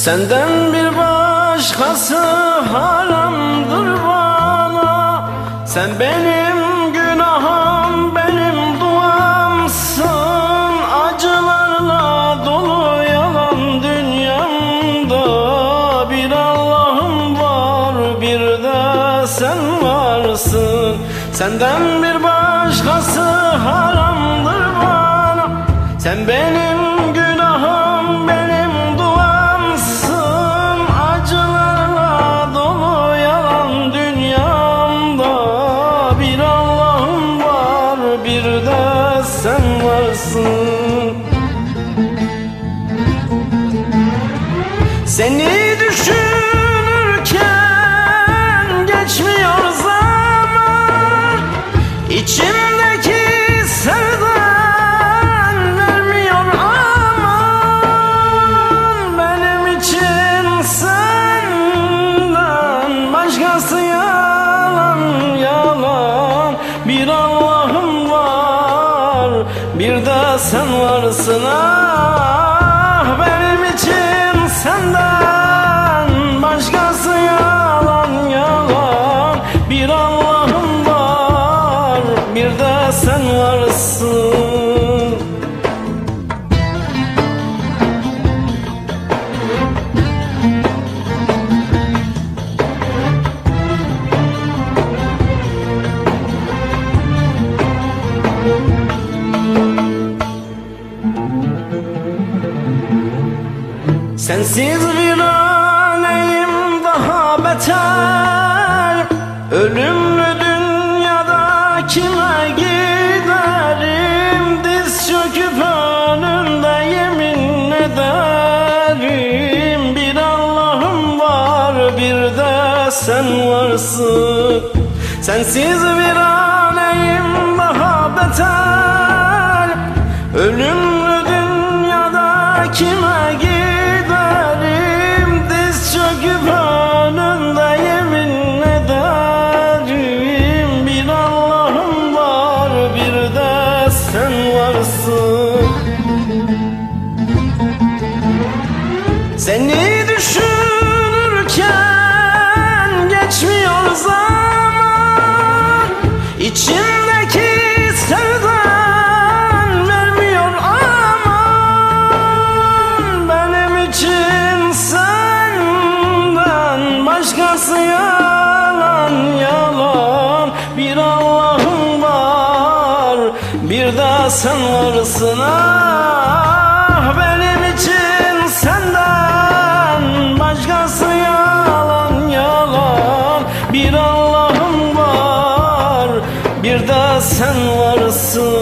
Senden bir başkası haramdır bana. Sen benim günahım benim duamsın. Acılarla dolu yalan dünyamda. Bir Allah'ım var bir de sen varsın. Senden bir başkası haramdır bana. Sen benim Seni düşünürken geçmiyor zaman. İçimdeki sevdan vermiyor aman. Benim için senden başkası yalan yalan. Bir Allah'ım var bir de sen varsın ah bir de sen varsın. Sensiz viraneyim daha beter. Ölümlü sen varsın. Sensiz viraneyim daha beter. Ölümlü dünyada kime giderim? Diz çöküp önünde yemin ederim. Bir Allah'ım var bir de sen varsın. Seni İçimdeki sevdan vermiyor aman. Benim için senden başkası yalan yalan. Bir Allah'ım var bir de sen varsın. Ah Benim için senden başkası yalan yalan. Bir Allah'ım sen varsın